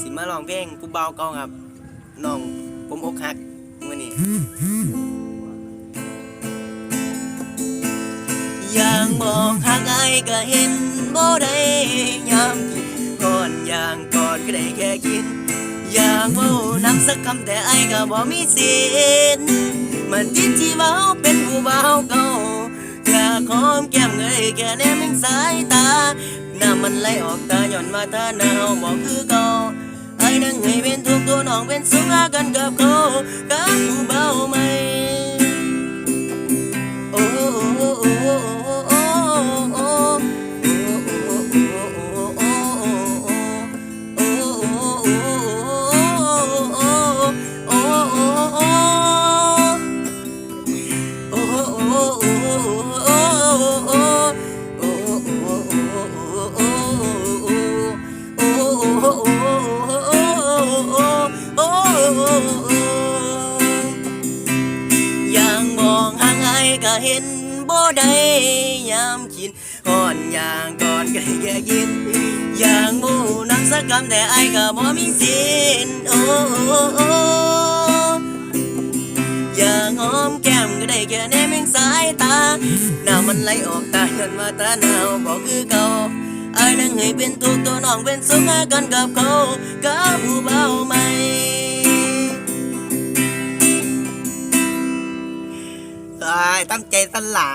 สิมาลองเพลงผู้เบาเก่าครับน้องผมอกหักมื้อนี้อย่างมองหากไอ้ก็เห็นบ่ได้ยามกินก่อนอย่างก่อนก็ได้แค่กินอย่ากเว้านำสักคำแต่ไอ้ก็บ่มีสิทธิ์มันจิตที่เว้าเป็นผู้เบาเก่าอยากหอมแก้มเงยแค่แนมสายตาน้ำมันไหลออกตาย่อนมาตาหนาวบอกคือเก่า นทุกข์ตัวน้องเป็นสุขหากันกับเขากับผู้เบาไหมโอ้โอ้โอ้โอ้โอ้โอ้โอ้โอย่างมองห่างไอก็เห็นบ่ได้ยามกินอ่อนอย่างก่อนก็แค่กินอย่างหมูนักสักคำแต่ไอก็บ่มีสินโอ้โอ้โอ้อย่างหอมแก้มก็ได้แค่แนมเองสายตาน้ำมันไหลออกตาย้อนมาตาหนาวบอกคือเก่าไอ้นั่งให้เป็นทุกตัวน้องเป็นสุขหากันกับเขากับผู้เบามา ตั้งใจสละ